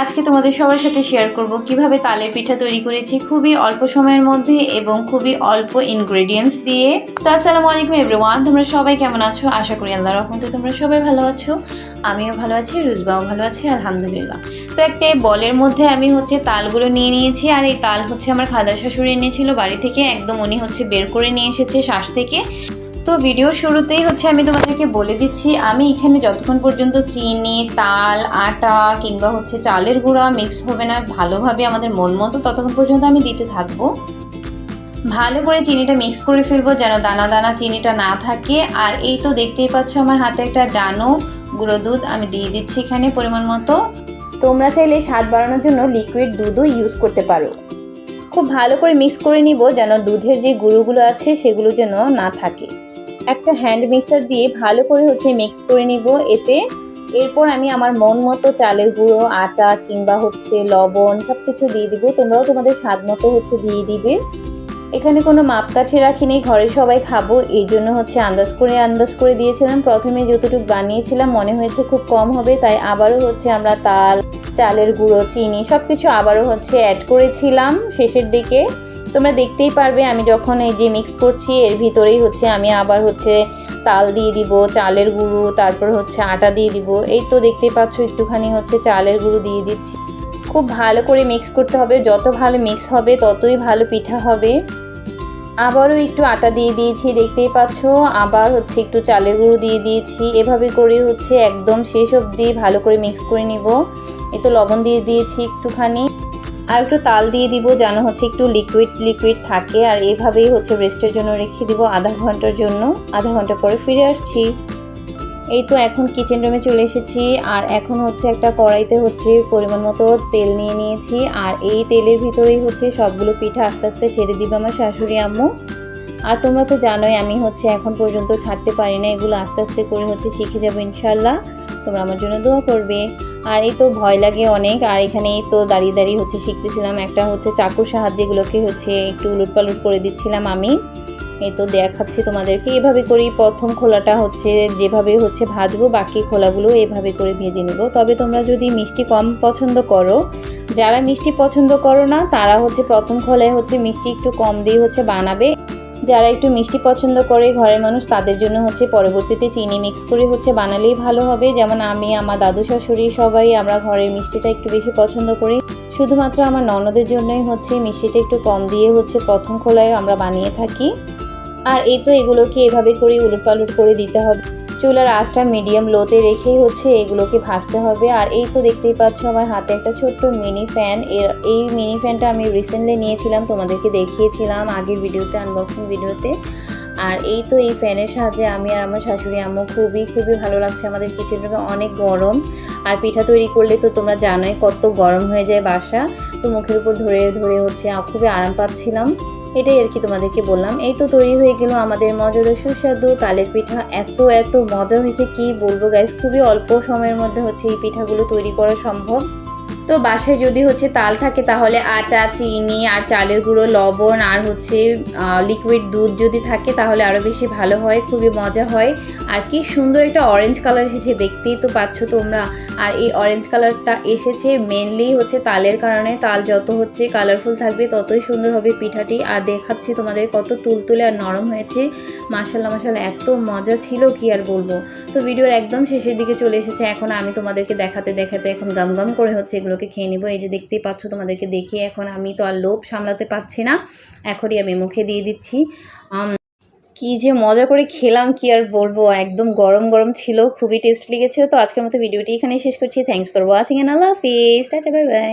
আজকে তোমাদের সবার সাথে শেয়ার করব কীভাবে তালের পিঠা তৈরি করেছি খুবই অল্প সময়ের মধ্যে এবং খুবই অল্প ইনগ্রেডিয়েন্টস দিয়ে। তো আসসালামু আলাইকুম এভরিওয়ান তোমরা সবাই কেমন আছো? আশা করি আল্লাহ রহমতে তোমরা সবাই ভালো আছো। আমিও ভালো আছি, রুজবাও ভালো আছি, আলহামদুলিল্লাহ। তো একটা বলের মধ্যে আমি হচ্ছে তালগুলো নিয়ে নিয়েছি আর এই তাল হচ্ছে আমার খাদা শাশুড়ি এনেছিল, বাড়ি থেকে একদম উনি হচ্ছে বের করে নিয়ে এসেছে শ্বাস থেকে। তো ভিডিও শুরুতেই হচ্ছে আমি তোমাদেরকে বলে দিচ্ছি, আমি এখানে যতক্ষণ পর্যন্ত চিনি, তাল, আটা কিংবা হচ্ছে চালের গুঁড়া মিক্স হবে না, ভালোভাবে আমাদের মন মতো ততক্ষণ পর্যন্ত আমি দিতে থাকব। ভালো করে চিনিটা মিক্স করে ফেলব যেন দানা দানা চিনিটা না থাকে। আর এই তো দেখতেই পাচ্ছ আমার হাতে একটা ডানো গুঁড়ো দুধ আমি দিয়ে দিচ্ছি এখানে পরিমাণ মতো। তোমরা চাইলে স্বাদ বাড়ানোর জন্য লিকুইড দুধও ইউজ করতে পারো। খুব ভালো করে মিক্স করে নিব যেন দুধের যে গুঁড়োগুলো আছে সেগুলো যেন না থাকে। একটা হ্যান্ড মিক্সার দিয়ে ভালো করে হচ্ছে মিক্স করে নিব এতে। এরপর আমি আমার মন মতো চালের গুঁড়ো, আটা কিংবা হচ্ছে লবণ সব কিছু দিয়ে দিব। তোমরাও তোমাদের স্বাদ মতো হচ্ছে দিয়ে দিবে। এখানে কোনো মাপকাঠি রাখিনি, ঘরে সবাই খাব, এই জন্য হচ্ছে আন্দাজ করে আন্দাজ করে দিয়েছিলাম। প্রথমে যতটুকু বানিয়েছিলাম, মনে হয়েছে খুব কম হবে, তাই আবারও হচ্ছে আমরা তাল, চালের গুঁড়ো, চিনি সব কিছু আবারও হচ্ছে অ্যাড করেছিলাম শেষের দিকে। তোমরা দেখতেই পারবে, আমি যখন এই যে মিক্স করছি, এর ভিতরেই হচ্ছে আমি আবার হচ্ছে তাল দিয়ে দিব, চালের গুঁড়ো, তারপর হচ্ছে আটা দিয়ে দিব। এই তো দেখতেই পাচ্ছ, একটুখানি হচ্ছে চালের গুঁড়ো দিয়ে দিচ্ছি। খুব ভালো করে মিক্স করতে হবে, যত ভালো মিক্স হবে, ততই ভালো পিঠা হবে। আবারও একটু আটা দিয়ে দিয়েছি, দেখতেই পাচ্ছ, আবার হচ্ছে একটু চালের গুঁড়ো দিয়ে দিয়েছি। এভাবে করে হচ্ছে একদম শেষ অবধি ভালো করে মিক্স করে নিব। এই তো লবণ দিয়ে দিয়েছি একটুখানি। আর একটু তাল দিয়ে দিব যেন হচ্ছে একটু লিকুইড লিকুইড থাকে। আর এভাবেই হচ্ছে রেস্টের জন্য রেখে দিব আধা ঘণ্টার জন্য। আধা ঘণ্টা পরে ফিরে আসছি। এই তো এখন কিচেন রুমে চলে এসেছি। আর এখন হচ্ছে একটা কড়াইতে হচ্ছে পরিমাণ মতো তেল নিয়ে নিয়েছি। আর এই তেলের ভিতরেই হচ্ছে সবগুলো পিঠা আস্তে আস্তে ছেড়ে দিব আমার শাশুড়ি আম্মু। আর তোমরা তো জানোই, আমি হচ্ছে এখন পর্যন্ত ছাড়তে পারি না। এগুলো আস্তে আস্তে করে হচ্ছে শিখে যাব ইনশাল্লাহ তোমরা আমার জন্য দোয়া করবে। আর এই তো ভয় লাগে অনেক। আর এখানে তো দাঁড়িয়ে দাঁড়িয়ে হচ্ছে শিখতেছিলাম একটা হচ্ছে চাকুর সাহায্যে এগুলোকে হচ্ছে একটু উলট পালট করে দিচ্ছিলাম আমি। এই তো দেখাচ্ছি তোমাদেরকে। এভাবে করেই প্রথম খোলাটা হচ্ছে যেভাবে হচ্ছে ভাজবো, বাকি খোলাগুলো এভাবে করে ভেজে নিব। তবে তোমরা যদি মিষ্টি কম পছন্দ করো, যারা মিষ্টি পছন্দ করো না, তারা হচ্ছে প্রথম খোলায় হচ্ছে মিষ্টি একটু কম দিয়ে হচ্ছে বানাবে। যারা একটু মিষ্টি পছন্দ করে ঘরের মানুষ, তাদের জন্য হচ্ছে পরবর্তীতে চিনি মিক্স করে হচ্ছে বানালেই ভালো হবে। যেমন আমি, আমার দাদু শাশুড়ি সবাই আমরা ঘরের মিষ্টিটা একটু বেশি পছন্দ করি। শুধুমাত্র আমার ননদের জন্যই হচ্ছে মিষ্টিটা একটু কম দিয়ে হচ্ছে প্রথম খোলায় আমরা বানিয়ে থাকি। আর এই তো এগুলোকে এভাবে করে উলট পালট করে দিতে হবে। চুলার আঁচটা মিডিয়াম লোতে রেখেই হচ্ছে এগুলোকে ভাজতে হবে। আর এই তো দেখতেই পাচ্ছ আমার হাতে একটা ছোট্ট মিনি ফ্যান এর, এই মিনি ফ্যানটা আমি রিসেন্টলি নিয়েছিলাম, তোমাদেরকে দেখিয়েছিলাম আগের ভিডিওতে আনবক্সিং ভিডিওতে আর এই তো এই ফ্যানের সাহায্যে আমি আর আমার শাশুড়ি আম্মু খুবই খুবই ভালো লাগছে আমাদের কিচেন রুমে অনেক গরম। আর পিঠা তৈরি করলে তো তোমরা জানোই কত গরম হয়ে যায় বাসা। তো মুখের উপর ধরে ধরে হচ্ছে খুবই আরাম পাচ্ছিলাম। এটাই আর কি তোমাদেরকে বললাম। এই তো তৈরি হয়ে গেল আমাদের মজাদার সুস্বাদু তালের পিঠা। এত এত মজা হয়েছে, কি বলব গাইস খুবই অল্প সময়ের মধ্যে হচ্ছে এই পিঠাগুলো তৈরি করা সম্ভব। তো বাসায় যদি হচ্ছে তাল থাকে, তাহলে আটা, চিনি আর চালের গুঁড়ো, লবণ আর হচ্ছে লিকুইড দুধ যদি থাকে, তাহলে আরও বেশি ভালো হয়, খুবই মজা হয়। আর কি সুন্দর একটা অরেঞ্জ কালার এসেছে দেখতেই তো পাচ্ছ তোমরা। আর এই অরেঞ্জ কালারটা এসেছে মেনলি হচ্ছে তালের কারণে। তাল যত হচ্ছে কালারফুল থাকবে, ততই সুন্দর হবে পিঠাটি। আর দেখাচ্ছি তোমাদের কত তুলতুলে আর নরম হয়েছে। মাসাল্লাহ মাসাল্লাহ এত মজা ছিল, কি আর বলব। তো ভিডিওর একদম শেষের দিকে চলে এসেছে। এখন আমি তোমাদেরকে দেখাতে দেখাতে এখন গাম গাম করে হচ্ছে এগুলো এগুলোকে খেয়ে নেব। এই যে দেখতেই পাচ্ছ, তোমাদেরকে দেখি এখন আমি তো আর লোভ সামলাতে পারছি না। এখনই আমি মুখে দিয়ে দিচ্ছি। কি যে মজা করে খেলাম, কি আর বলব? একদম গরম গরম ছিল, খুবই টেস্ট লেগেছিল তো আজকের মতো ভিডিওটি এখানেই শেষ করছি। থ্যাংকস ফর ওয়াচিং অ্যান্ড আল্লাহ হাফিজ টাটা বাই বাই